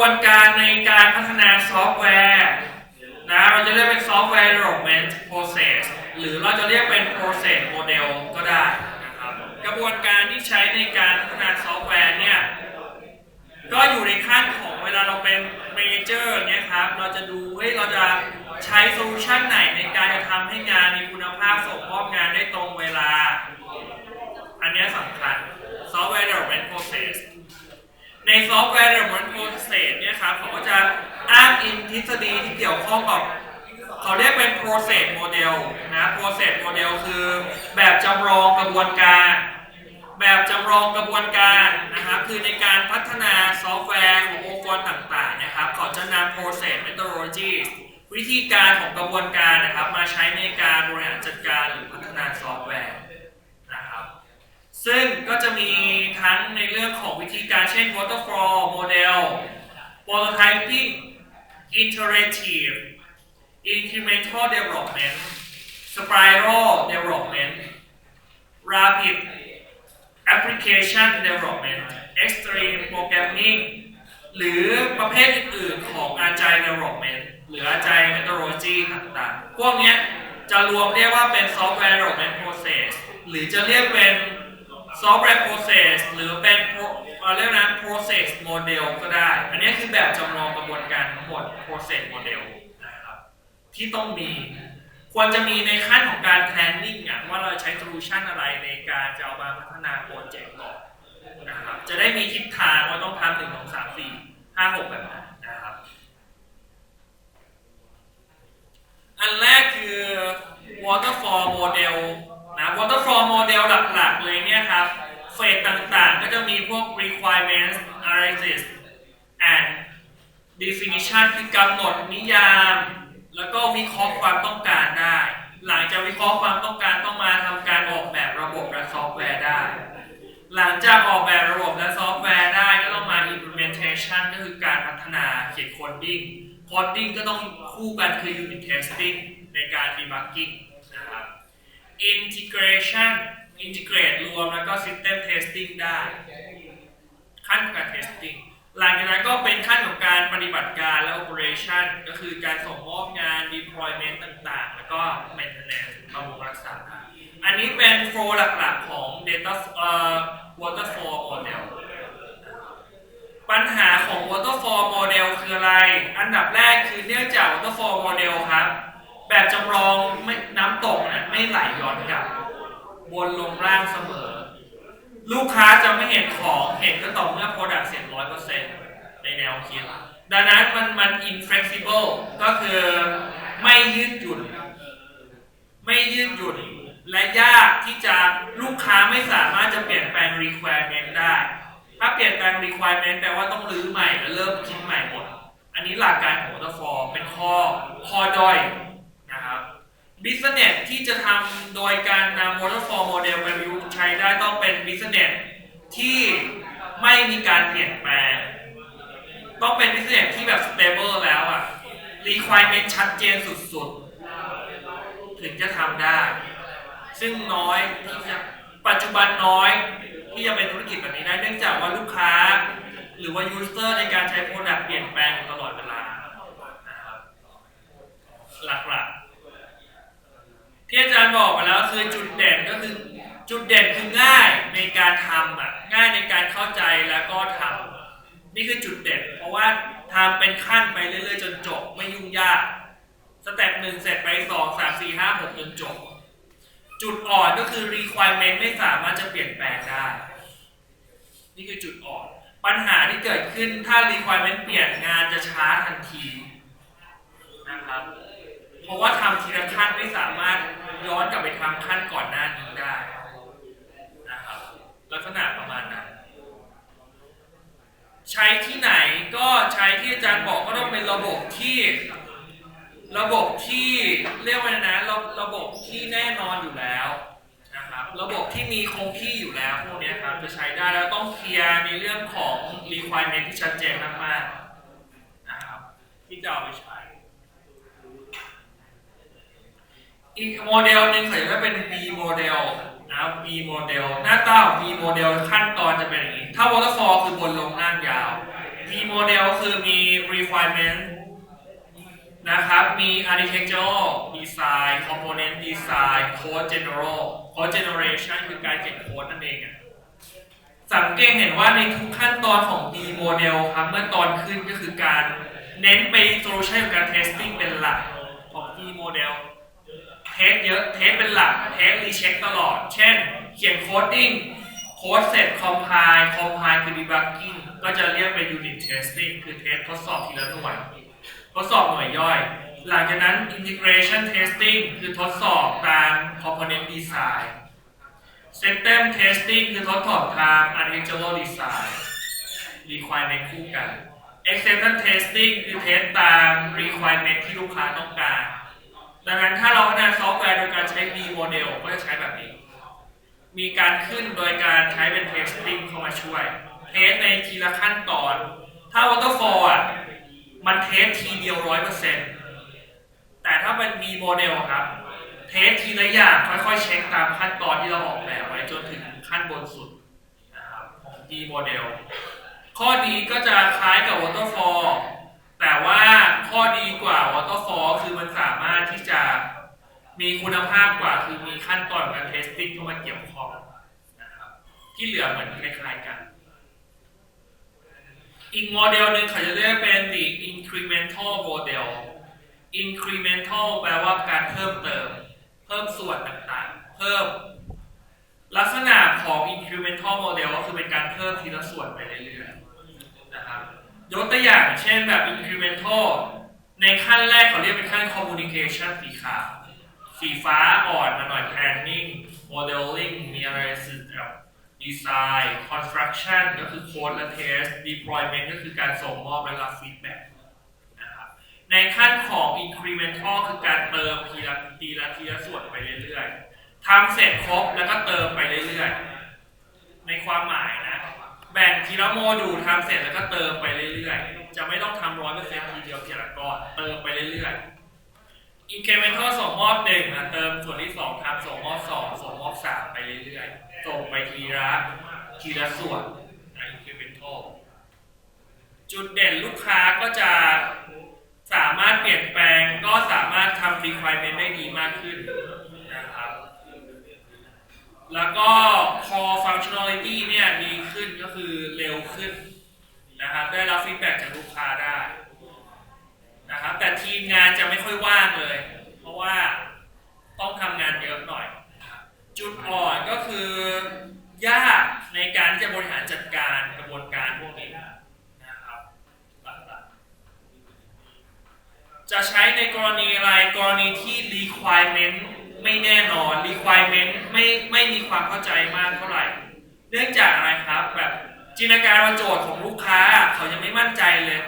วนการในการพัฒนาซอฟต์แวร์นะเราจะเรียกเป็นซอฟต์แวร์ development process หรือเราจะเรียกเป็น process model ก็ได้นะครับกระบวนการที่ใช้ในการพัฒนาซอฟต์แวร์เนี่ยก็อยู่ในขั้นของเวลาเราเป็นเมเจอร์เนี่ยครับ เราจะดูเฮ้ยเราจะใช้โซลูชันไหนในการจะทำให้งานมีคุณภาพส่งมอบงานได้ตรงเวลา อันนี้สำคัญ Software Development Process ใน Software Development Process เนี่ยครับเขาก็จะอ้างอิงทฤษฎีที่เกี่ยวข้องกับ เขาเรียกเป็น process model นะ process model คือแบบจำลองกระบวนการ แบบจำลองกระบวนการนะครับคือในการพัฒนาซอฟต์แวร์ขององค์กรต่างๆนะครับเขาจะนำ process methodology วิธีการของกระบวนการนะครับ มาใช้ในการบริหารจัดการหรือพัฒนาซอฟต์แวร์ ซึ่งก็จะมีทั้งในเรื่องของวิธีการเช่น waterfall model prototyping iterative incremental development spiral development rapid application development extreme programming หรือประเภทอื่นๆของ agile development หรือ agile methodology ต่างๆ พวกนี้จะรวมเรียกว่าเป็น software development process หรือจะเรียกเป็น software process หรือเป็นเราเรียกนะ process model ก็ได้ อันนี้คือแบบจำลองกระบวนการทั้งหมด process model นะครับที่ต้องมี ควรจะมีในขั้นของการ planning อะว่าเราใช้ solution อะไรในการจะเอามาพัฒนาโปรเจกต์ก่อนนะครับจะได้มีทิศทางว่าต้องทำหนึ่งสองสามสี่ห้าหกแบบนั้นนะครับ อันแรกคือ waterfall model นะ waterfall model หลักๆ เลยเนี่ยครับ เฟสต่างๆ ก็จะมีพวก requirements analysis and definition คือกำหนดนิยาม แล้วก็วิเคราะห์ความต้องการได้ หลังจากวิเคราะห์ความต้องการต้องมาทำการออกแบบระบบและซอฟต์แวร์ได้ หลังจากออกแบบระบบและซอฟต์แวร์ได้ก็ต้องมา implementation ก็คือการพัฒนาเขียน coding coding ก็ต้องคู่กันคือ unit testing ในการ debugging นะครับ integration integrate รวมแล้วก็ system testing ได้ ขั้นการ testing หลังจากนั้นก็เป็นขั้นของการปฏิบัติการและ operation ก็คือการส่งมอบงาน deployment ต่างๆ แล้วก็ maintenance บำรุงรักษา อันนี้เป็นโฟลหลักๆ ของ data เอ่อ waterfall model ปัญหาของ waterfall model คืออะไร อันดับแรกคือเนื่องจาก waterfall model ครับ แบบจำลองไม่น้ำตกนะไม่ไหลย้อนกลับวนลงล่างเสมอ ลูกค้าจะไม่เห็นของเห็นก็ต่อเมื่อ product เสร็จร้อยเปอร์เซ็นต์ในแนวคิด ดังนั้นมันมัน inflexible ก็คือไม่ยืดหยุ่น ไม่ยืดหยุ่น และยากที่จะลูกค้าไม่สามารถจะเปลี่ยนแปลง requirement ได้ ถ้าเปลี่ยนแปลง requirement แปลว่าต้องรื้อใหม่และเริ่มคิดใหม่หมด อันนี้หลักการของ waterfall เป็นข้อข้อด้อย นะครับ business ที่จะทำโดยการนำ waterfall model ไปประยุกต์ใช้ได้ต้องเป็น business ที่ไม่มีการเปลี่ยนแปลง ต้องเป็น business ที่แบบ stable แล้วอะ requirement ชัดเจนสุดๆ ถึงจะทำได้ ซึ่งน้อยที่จะปัจจุบันน้อยที่จะเป็นธุรกิจแบบนี้ได้ เนื่องจากว่าลูกค้า หรือว่า user ในการใช้ product เปลี่ยนแปลงตลอดเวลานะครับหลักๆ ที่อาจารย์บอกไปแล้วคือจุดเด่นก็คือ จุดเด่นคือง่ายในการทำอะง่ายในการเข้าใจแล้วก็ทำนี่คือจุดเด่น เพราะว่าทำเป็นขั้นไปเรื่อยๆ จนจบไม่ยุ่งยากสเต็ปหนึ่งเสร็จไปสองสามสี่ห้าหกจนจบ จุดอ่อนก็คือ requirement ไม่สามารถจะเปลี่ยนแปลงได้ นี่คือจุดอ่อน ปัญหาที่เกิดขึ้นถ้า requirement เปลี่ยนงานจะช้าทันทีนะครับ เพราะว่าทำทีละขั้นไม่สามารถ ย้อนกลับไปทำขั้นก่อนหน้านี้ได้นะครับลักษณะประมาณนั้น ใช้ที่ไหนก็ใช้ที่อาจารย์บอกก็ต้องเป็นระบบที่ระบบที่เรียกว่าไงนะระระบบที่แน่นอนอยู่แล้วนะครับระบบที่มีคงที่อยู่แล้วพวกนี้ครับจะใช้ได้แล้วต้องเคลียร์ในเรื่องของ requirement ที่ชัดเจนมากๆนะครับที่จะเอาไปใช้ อีกโมเดลหนึ่งเขาเรียกว่าเป็น V โมเดลนะครับ V โมเดลหน้าตาของ V โมเดลขั้นตอนจะเป็นอย่างนี้ ถ้า waterfall คือบนลงล่างยาว V D model คือมี requirement นะครับ มี architectural design component design code general code generation คือการเขียนโค้ดนั่นเองอะสังเกตเห็นว่าในทุกขั้นตอนของ D model ครับ เมื่อตอนขึ้นก็คือการเน้นไป solution กับการ testing เป็นหลักของ D model เทสเยอะเทสเป็นหลักเทสรีเช็คตลอด เช่น เขียนโคดดิ้งโค้ดเสร็จคอมไพล์คอมไพล์คือดีบักกิ้งก็จะเรียกเป็นยูนิตเทสติ้งคือเทสทดสอบทีละหน่วยทดสอบหน่วยย่อย หลังจากนั้นอินทิเกรชันเทสติ้งคือทดสอบตาม component design system testing คือทดสอบตาม architectural design requirement คู่กัน exception เทสติ้งคือเทสตาม requirement ที่ลูกค้าต้องการ ดังนั้นถ้าเราพัฒนาซอฟต์แวร์โดยการใช้ B model ก็จะใช้แบบนี้ มีการขึ้นโดยการใช้เป็น testing เข้ามาช่วย เทสในทีละขั้นตอน ถ้า waterfall อะ มันเทสทีเดียวร้อยเปอร์เซ็นต์แต่ถ้าเป็น B model ครับ เทสทีละอย่างค่อยๆ เช็คตามขั้นตอนที่เราออกแบบไว้จนถึงขั้นบนสุดนะครับของ B model ข้อดีก็จะคล้ายกับ waterfall แต่ว่าข้อดีกว่า waterfall คื มีคุณภาพกว่าคือมีขั้นตอนการ testing เข้ามาเกี่ยวข้องนะครับ ที่เหลือเหมือนคล้ายๆกัน อีกโมเดลหนึ่งเขาจะเรียกเป็น the incremental model incremental แปลว่าการเพิ่มเติม เพิ่มส่วนต่างๆ เพิ่ม ลักษณะของ incremental model ก็คือเป็นการเพิ่มทีละส่วนไปเรื่อยๆนะครับยกตัวอย่างเช่นแบบ incremental ในขั้นแรกเขาเรียกเป็นขั้น communication สีขาว สีฟ้าอ่อนมาหน่อย planning modeling มี analysis กับ design construction ก็คือ code และ test deployment ก็คือการส่งมอบและรับ feedback นะครับในขั้นของ incremental คือการเติมทีละทีละทีละส่วนไปเรื่อยๆทำเสร็จครบแล้วก็เติมไปเรื่อยๆ ในความหมายนะ แบ่งทีละโมดูลทำเสร็จแล้วก็เติมไปเรื่อยๆ จะไม่ต้องทำร้อยเปอร์เซ็นต์ทีเดียวทีละก้อนเติมไปเรื่อยๆ incremental ส่งมอบหนึ่งอะเติมส่วนที่สองทำส่งมอบสองส่งมอบสามไปเรื่อยๆ ส่งไปทีละทีละส่วนใน incremental จุดเด่นลูกค้าก็จะสามารถเปลี่ยนแปลงก็สามารถทำ requirement ได้ดีมากขึ้นนะครับ แล้วก็ core functionality เนี่ยดีขึ้นก็คือเร็วขึ้นนะครับได้รับ feedback จากลูกค้าได้ นะครับ แต่ทีมงานจะไม่ค่อยว่างเลย เพราะว่าต้องทำงานเยอะหน่อย จุดอ่อนก็คือยากในการที่จะบริหารจัดการกระบวนการพวกนี้นะครับจะใช้ในกรณีอะไรกรณีที่ requirement ไม่แน่นอน requirement ไม่ไม่มีความเข้าใจมากเท่าไหร่ เนื่องจากอะไรครับแบบจินตนาการว่าโจทย์ของลูกค้าเขายังไม่มั่นใจเลย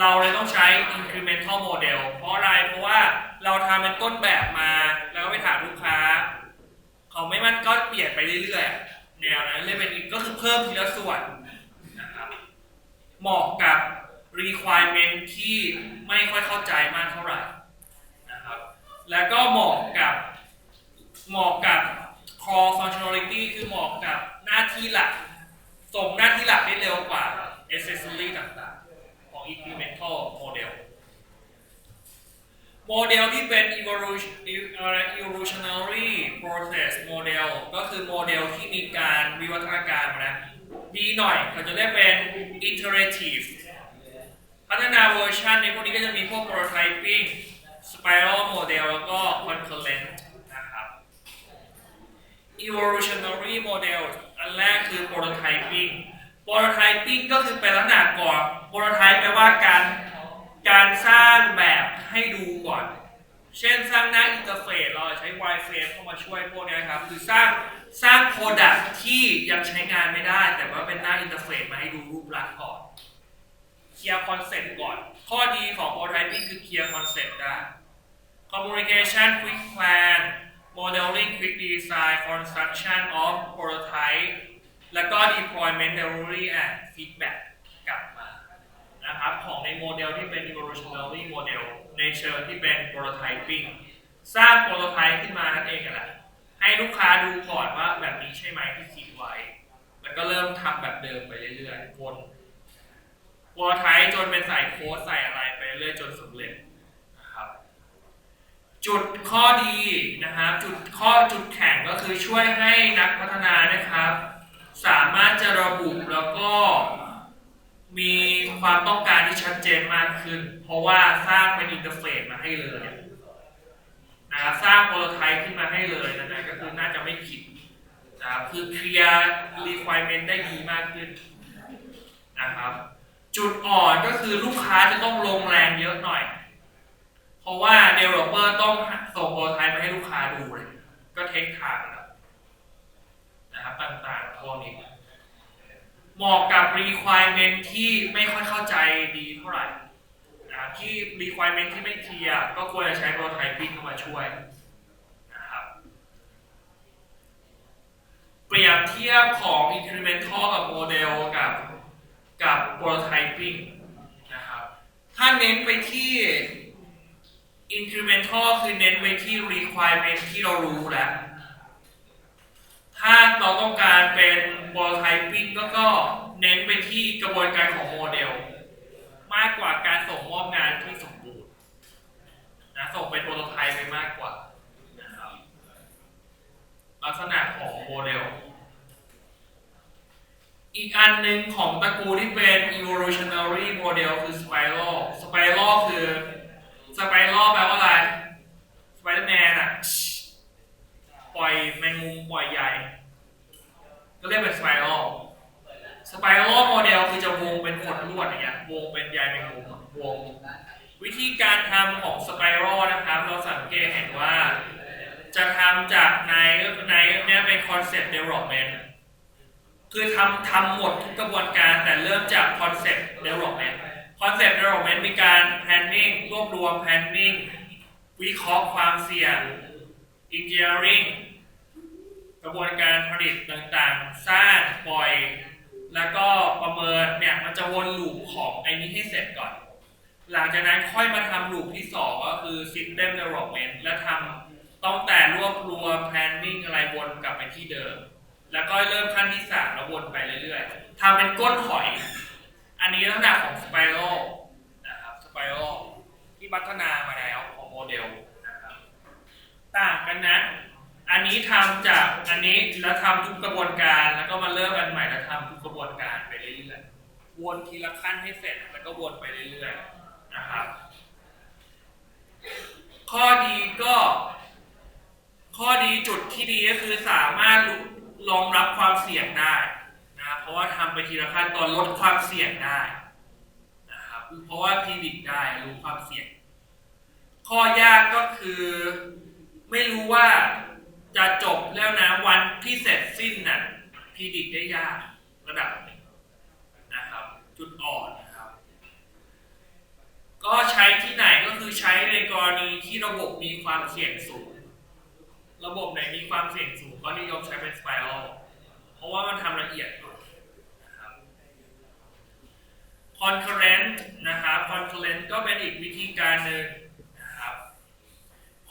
เราเลยต้องใช้ incremental model เพราะอะไร เพราะว่าเราทำเป็นต้นแบบมา แล้วก็ไปถามลูกค้า เขาไม่มั่นก็เปลี่ยนไปเรื่อยๆ แนวนั้นเลยเป็นก็คือเพิ่มทีละส่วนนะครับ เหมาะกับ requirement ที่ไม่ค่อยเข้าใจมากเท่าไหร่นะครับ แล้วก็เหมาะกับเหมาะกับ core functionality คือเหมาะกับหน้าที่หลัก ส่งหน้าที่หลักได้เร็วกว่า accessory ต่างๆของ incremental model โมเดลที่เป็น evolutionary process model ก็คือโมเดลที่มีการวิวัฒนาการมานะดีหน่อยเขาจะเรียกเป็น iterative พัฒนาเวอร์ชันในพวกนี้ก็จะมีพวก prototyping spiral model แล้วก็ concurrent นะครับ evolutionary model อันแรกคือ prototyping prototyping ก็คือเป็นลักษณะก่อน prototype แปลว่าการการสร้างแบบให้ดูก่อน เช่นสร้างหน้าอินเทอร์เฟซเราใช้ wireframe เข้ามาช่วยพวกนี้ครับ คือสร้างสร้าง product ที่ยังใช้งานไม่ได้ แต่ว่าเป็นหน้าอินเทอร์เฟซมาให้ดูรูปลักษณ์ก่อนเคลียร์คอนเซ็ปต์ก่อน ข้อดีของ prototyping คือเคลียร์คอนเซ็ปต์ได้ communication quick plan modeling quick design construction of prototype แล้วก็ deployment delivery and feedback กลับมา นะครับของในโมเดลที่เป็น evolutionary model ในเชิงที่เป็น prototyping สร้าง prototype ขึ้นมานั่นเองแหละให้ลูกค้าดูก่อนว่าแบบนี้ใช่ไหมที่คิดไว้ แล้วก็เริ่มทำแบบเดิมไปเรื่อยๆวนวอลไทจนเป็นใส่โค้ดใส่อะไรไปเรื่อยจนสำเร็จนะครับ จุดข้อดีนะครับ จุดข้อจุดแข็งก็คือช่วยให้นักพัฒนานะครับ สามารถจะระบุแล้วก็ มีความต้องการที่ชัดเจนมากขึ้น เพราะว่าสร้างเป็นอินเทอร์เฟซมาให้เลยนะครับสร้างโปรไทป์ขึ้นมาให้เลยนะนะก็คือน่าจะไม่ผิดนะครับคือเคลียร์ requirement ได้ดีมากขึ้นนะครับ จุดอ่อนก็คือลูกค้าจะต้องลงแรงเยอะหน่อย เพราะว่า developer ต้องส่งโปรไทป์ไปให้ลูกค้าดูเลยก็เทคทางแล้วนะครับต่างๆพวกนี้ เหมาะกับ requirement ที่ไม่ค่อยเข้าใจดีเท่าไหร่นะที่ requirement ที่ไม่เคลียร์ก็ควรจะใช้ prototyping เข้ามาช่วยนะครับเปรียบเทียบของ incremental กับ model กับกับ prototyping นะครับถ้าเน้นไปที่ incremental คือเน้นไปที่ requirement ที่เรารู้แล้ว ถ้าเราต้องการเป็น prototyping ก็ก็เน้นไปที่กระบวนการของโมเดล มากกว่าการส่งมอบงานที่สมบูรณ์นะส่งเป็นโปรโตไทป์ไปมากกว่านะครับลักษณะของโมเดล อีกอันหนึ่งของตระกูลที่เป็น evolutionary model คือ spiral spiral คือ spiral แปลว่าอะไร Spider-Man อะ ปล่อยแมงมุมปล่อยใหญ่ เรียกเป็น spiral spiral model คือจะวงเป็นขดลวดอย่างเงี้ยวงเป็นใยแมงมุมวง วิธีการทำของ spiral นะครับ เราสังเกตเห็นว่า จะทำจากในในเนี่ยเป็น concept development คือทำทำหมดทุกกระบวนการแต่เริ่มจาก concept development concept development มีการ planning รวบรวม planning วิเคราะห์ความเสี่ยง engineering กระบวนการผลิตต่างๆ สร้างปล่อย แล้วก็ประเมินเนี่ยมันจะวนลูปของไอ้นี้ให้เสร็จก่อน หลังจากนั้นค่อยมาทำลูปที่สองก็คือ system development และทำต้องแต่รวบรวม planning อะไรวนกลับไปที่เดิม แล้วก็เริ่มขั้นที่สามแล้ววนไปเรื่อยๆทำเป็นก้นหอย อันนี้ลักษณะของ spiral นะครับ spiral ที่พัฒนามาแล้วของโมเดลนะครับต่างกันนะ อันนี้ทำจากอันนี้แล้วทำทุกกระบวนการแล้วก็มาเริ่มอันใหม่แล้วทำทุกกระบวนการไปเรื่อยๆวนทีละขั้นให้เสร็จแล้วก็วนไปเรื่อยๆนะครับ ข้อดีก็ ข้อดีจุดที่ดีก็คือสามารถรองรับความเสี่ยงได้นะเพราะว่าทำไปทีละขั้นตอนลดความเสี่ยงได้นะครับเพราะว่าพิจิตได้รู้ความเสี่ยง ข้อยากก็คือไม่รู้ว่า จะจบแล้วนะวันที่เสร็จสิ้นน่ะพิจิตได้ยากระดับหนึ่งนะครับ จุดอ่อนนะครับ ก็ใช้ที่ไหนก็คือใช้ในกรณีที่ระบบมีความเสี่ยงสูง ระบบไหนมีความเสี่ยงสูงก็นิยมใช้เป็น spiral เพราะว่ามันทำละเอียดกว่านะครับ concurrent นะครับ concurrent ก็เป็นอีกวิธีการหนึ่ง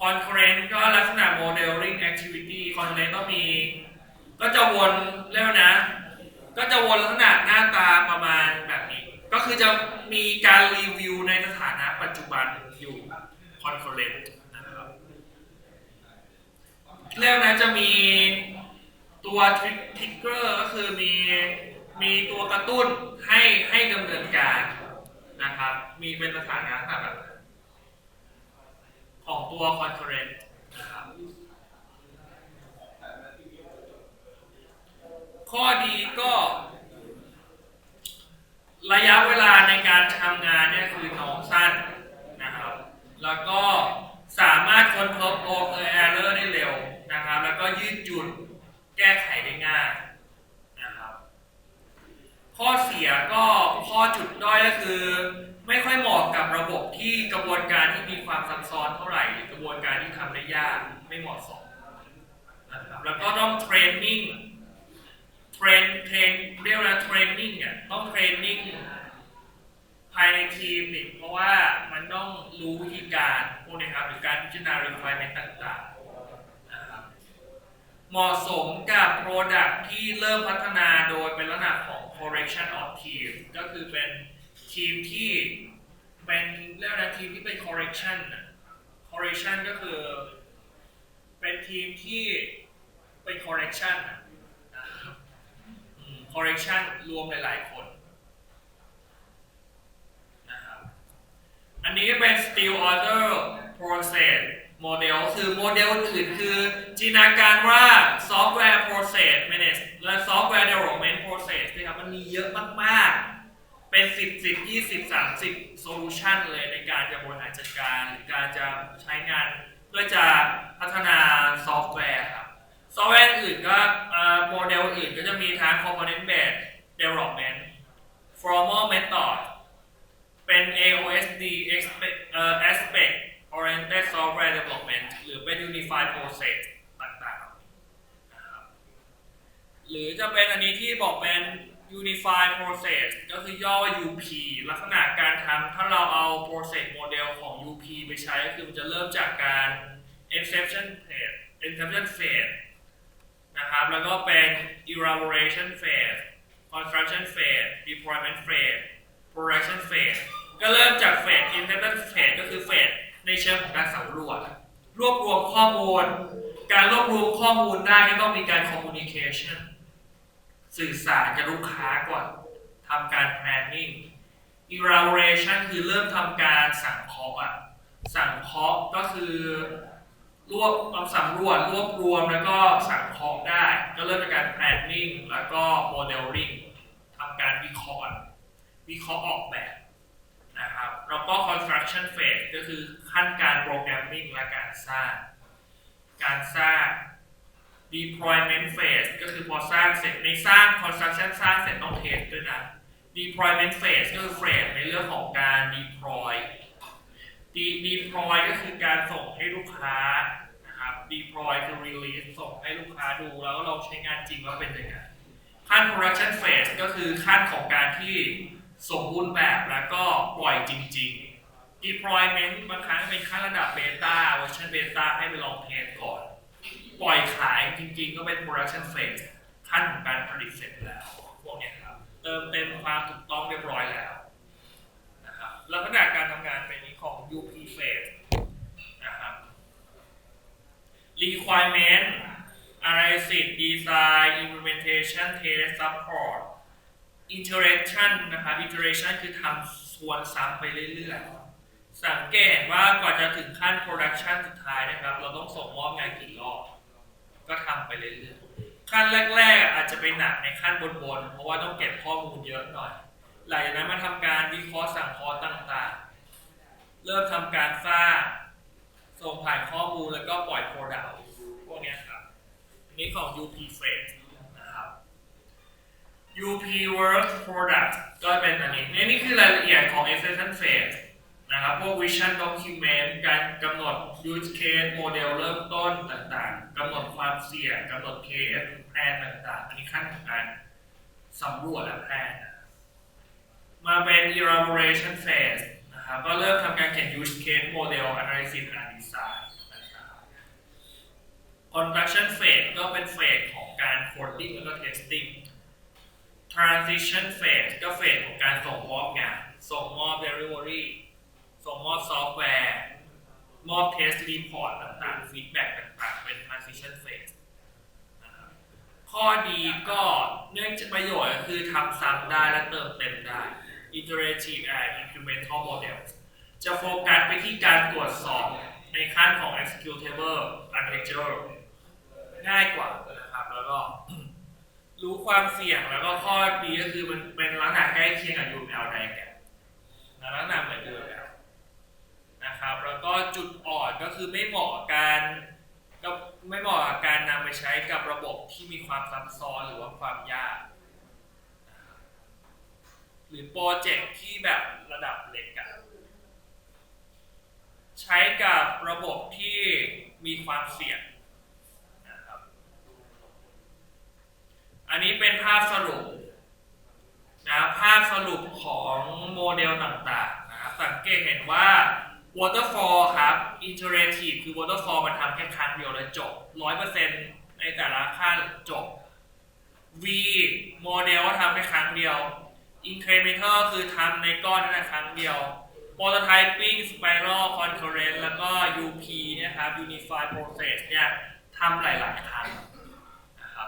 concurrent ก็ลักษณะ modeling activity concurrent ก็มี ก็จะวนเรียกว่านะ ก็จะวนลักษณะหน้าตาประมาณแบบนี้ ก็คือจะมีการรีวิวในสถานะปัจจุบันอยู่ concurrent นะครับเรียกนะจะมีตัวทริกเกอร์ก็คือมีมีตัวกระตุ้นให้ให้ดำเนินการนะครับ มีเป็นสถานะแบบ ของตัว concurrent นะครับข้อดีก็ ระยะเวลาในการทำงานเนี่ยคือน้องสั้นนะครับ แล้วก็สามารถค้นพบโอเออร์เลอร์ได้เร็วนะครับ แล้วก็ยืดหยุ่นแก้ไขได้ง่ายนะครับ ข้อเสียก็ข้อจุดด้อยก็คือ ไม่ค่อยเหมาะกับระบบที่กระบวนการที่มีความซับซ้อนเท่าไหร่หรือกระบวนการที่ทำได้ยากไม่เหมาะสมนะครับแล้วก็ต้องเทรนนิ่งเทรนเทรนเรียกว่าเทรนนิ่งอะต้องเทรนนิ่งภายในทีมอีกเพราะว่ามันต้องรู้วิธีการพวกนี้ครับหรือการพิจารณา requirement ต่างๆนะครับเหมาะสมกับ Product ที่เริ่มพัฒนาโดยเป็นลักษณะของ correction of team ก็คือเป็น ทีมที่เป็นเรียกนะทีมที่เป็น correction น่ะ correction ก็คือ เป็นทีมที่เป็น correction นะครับ correction รวมหลายๆคนนะครับอันนี้เป็น still order process model คือโมเดลอื่นคือจินตนาการว่า software process manage และ software development process นะครับมันมีเยอะมากๆ เป็น10 10 20 30 solution เลยในการจะบริหารจัดการหรือการจะใช้งานเพื่อจะพัฒนาซอฟต์แวร์ครับ ซอฟต์แวร์อื่นก็โมเดลอื่นก็จะมีทั้ง component based development formal method เป็น AOSD expect เอ่อ aspect oriented software development หรือเป็น unified process ต่างๆหรือจะเป็นอันนี้ที่บอกเป็น unified process ก็คือย่อว่า UP ลักษณะการทำถ้าเราเอา process model ของ UP ไปใช้ก็คือมันจะเริ่มจากการ inception phase inception phase นะครับแล้วก็เป็น elaboration phase construction phase deployment phase production phase ก็เริ่มจาก phase inception phase ก็คือ phase ในเชิงของการสำรวจ รวบรวมข้อมูล การรวบรวมข้อมูลได้ก็ต้องมีการ communication สื่อสารกับลูกค้าก่อนทำการ planning elaboration คือเริ่มทำการสั่งเคาะอะสั่งเคาะก็คือรวบสำรวจรวบรวมแล้วก็สั่งเคาะได้ ก็เริ่มจากการ planning แล้วก็ modeling ทำการวิเคราะห์วิเคราะห์ออกแบบนะครับแล้วก็ construction phase ก็คือขั้นการ programming และการสร้าง การสร้าง deployment phase ก็คือพอสร้างเสร็จในสร้าง construction สร้างเสร็จต้องเทสด้วยนะ deployment phase ก็คือ phase ในเรื่องของการ deploy De- deploy ก็คือการส่งให้ลูกค้านะครับ deploy คือ release ส่งให้ลูกค้าดูแล้วก็ลองใช้งานจริงว่าเป็นยังไงขั้น production phase ก็คือขั้นของการที่สมบูรณ์แบบแล้วก็ปล่อยจริง ๆ deployment บางครั้งเป็นขั้นระดับ beta เวอร์ชัน beta ให้ไปลองเทสก่อน ปล่อยขายจริงๆ ก็เป็น production phase ขั้นของการผลิตเสร็จแล้ว พวกเนี้ยครับ เติมเต็มความถูกต้องเรียบร้อยแล้วนะครับลักษณะการทำงานเป็นนี้ของ UP phase นะครับ requirement analysis design implementation test support iteration นะครับ iteration คือทำส่วนซ้ำไปเรื่อยๆ สังเกตว่ากว่าจะถึงขั้น production สุดท้ายนะครับ เราต้องส่งมอบงานกี่รอบ ก็ทำไปเรื่อยๆขั้นแรก ๆ อาจจะไปหนักในขั้นบนๆเพราะว่าต้องเก็บข้อมูลเยอะหน่อยหลังจากนั้นมาทำการวิเคราะห์สั่งคราะห์ต่างๆ เริ่มทำการสร้างส่งผ่านข้อมูลแล้วก็ปล่อย product พวกนี้ครับอันนี้ของ UP phase นะครับ UP work product ก็เป็นอันนี้นี่นี่คือรายละเอียดของ extension phase นะครับพวก vision document การกำหนด use case โมเดลเริ่มต้นต่างๆกำหนดความเสี่ยงกำหนด case แพลนต่างๆ อันนี้ขั้นของการสำรวจและแพลนนะมาเป็น elaboration phase นะครับก็เริ่มทำการเขียน use case model analysis and design นะครับ construction phase ก็เป็นเฟสของการ coding แล้วก็ testing transition phase ก็เฟสของการส่งมอบงาน ส่งมอบ delivery ส่งมอบซอฟต์แวร์ มอบ test report ต่างๆ feedback ต่างๆ เป็น transition phase นะครับข้อดีก็เนื่องจากประโยชน์ก็คือทำซ้ำได้และเติมเต็มได้ iterative and incremental model จะโฟกัสไปที่การตรวจสอบในขั้นของ executable architecture ง่ายกว่านะครับแล้วก็รู้ความเสี่ยงแล้วก็ข้อดีก็คือมันเป็นลักษณะใกล้เคียงกับ UML diagram ลักษณะเหมือน UML นะครับ แล้วก็จุดอ่อนก็คือไม่เหมาะกับการก็ไม่เหมาะกับการนำไปใช้กับระบบที่มีความซับซ้อนหรือว่าความยาก หรือโปรเจกต์ที่แบบระดับเล็กอะใช้กับระบบที่มีความเสี่ยงนะครับ อันนี้เป็นภาพสรุปนะภาพสรุปของโมเดลต่างๆนะครับสังเกตเห็นว่า waterfall ครับ iterative คือ waterfall มันทำแค่ครั้งเดียวแล้วจบ 100%ในแต่ละขั้นจบ V โมเดลก็ทำแค่ครั้งเดียว incremental คือทำในก้อนนั่นแหละครั้งเดียว prototyping spiral concurrent แล้วก็ UP นี่ยครับ unified process เนี่ยทำหลาย ๆ ครั้งนะครับ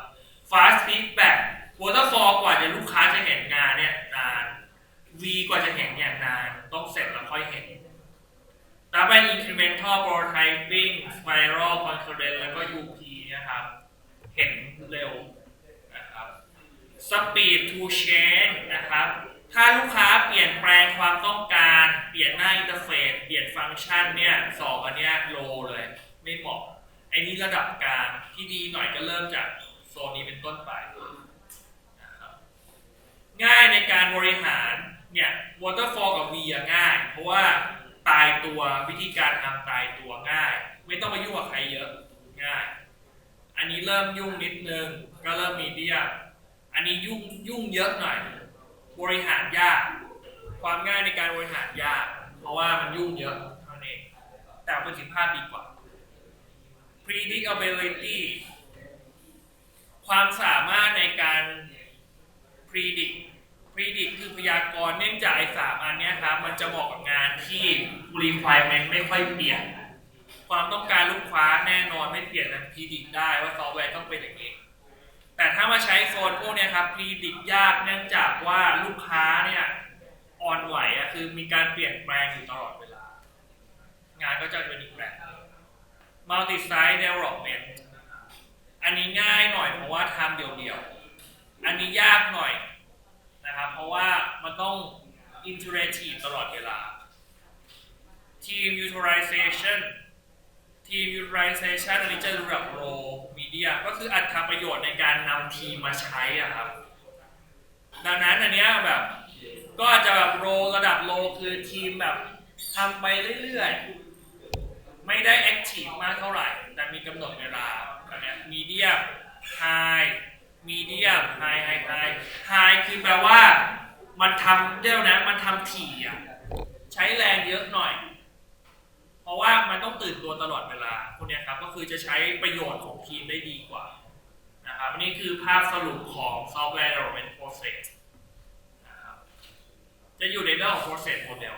fast feedback waterfall กว่าจะลูกค้าจะเห็นงานเนี่ยนาน V กว่าจะเห็นเนี่ยนาน ต้องเสร็จแล้วค่อยเห็น ต่อไป incremental prototyping spiral concurrent แล้วก็ UP นี่ยครับ เห็นเร็วนะครับ speed to change นะครับ ถ้าลูกค้าเปลี่ยนแปลงความต้องการ เปลี่ยนหน้าอินเทอร์เฟซ เปลี่ยนฟังก์ชันเนี่ยสองอันเนี้ยโลเลย ไม่เหมาะ ไอ้นี่ระดับกลางที่ดีหน่อยก็เริ่มจากโซนนี้เป็นต้นไปนะครับ ง่ายในการบริหารเนี่ย waterfall กับ V ง่าย เพราะว่า ตายตัววิธีการทำตายตัวง่าย ไม่ต้องไปยุ่งกับใครเยอะง่าย อันนี้เริ่มยุ่งนิดนึงก็เริ่มมีเดียมอันนี้ยุ่งยุ่งเยอะหน่อย บริหารยาก ความง่ายในการบริหารยาก เพราะว่ามันยุ่งเยอะเท่านั้นเองแต่ประสิทธิภาพดีกว่า predictability ความสามารถในการ predict predict คือพยากรณ์เนื่องจากไอ้สามอันเนี้ยครับมันจะเหมาะกับงานที่ requirement ไม่ค่อยเปลี่ยน ความต้องการลูกค้าแน่นอนไม่เปลี่ยนนะ predict ได้ว่าซอฟต์แวร์ต้องเป็นอย่างนี้ แต่ถ้ามาใช้โซนพวกเนี้ยครับ predict ยากเนื่องจากว่าลูกค้าเนี่ยอ่อนไหวอะคือมีการเปลี่ยนแปลงอยู่ตลอดเวลา งานก็จะเป็นอีกแบบหนึ่ง multi site development อันนี้ง่ายหน่อยเพราะว่าทำเดียวๆ อันนี้ยากหน่อย นะครับ เพราะว่ามันต้อง iterative ตลอดเวลา team utilization team utilization อันนี้จะระดับ role media ก็คืออัตราประโยชน์ในการนำทีมมาใช้อะครับ ดังนั้นอันเนี้ยแบบก็อาจจะแบบโรระดับโลคือทีมแบบทำไปเรื่อยๆ ไม่ได้แอคทีฟมากเท่าไหร่ แต่มีกำหนดเวลาแบบเนี้ยมีเดีย มีเดียมไฮไฮไฮไฮคือแปลว่า มันทำเดี๋ยวนะ มันทำถี่อะใช้แรงเยอะหน่อย เพราะว่ามันต้องตื่นตัวตลอดเวลาคนเนี้ยครับ ก็คือจะใช้ประโยชน์ของทีมได้ดีกว่านะครับอันนี่คือภาพสรุปของ software development process นะครับจะอยู่ในเรื่องของ process model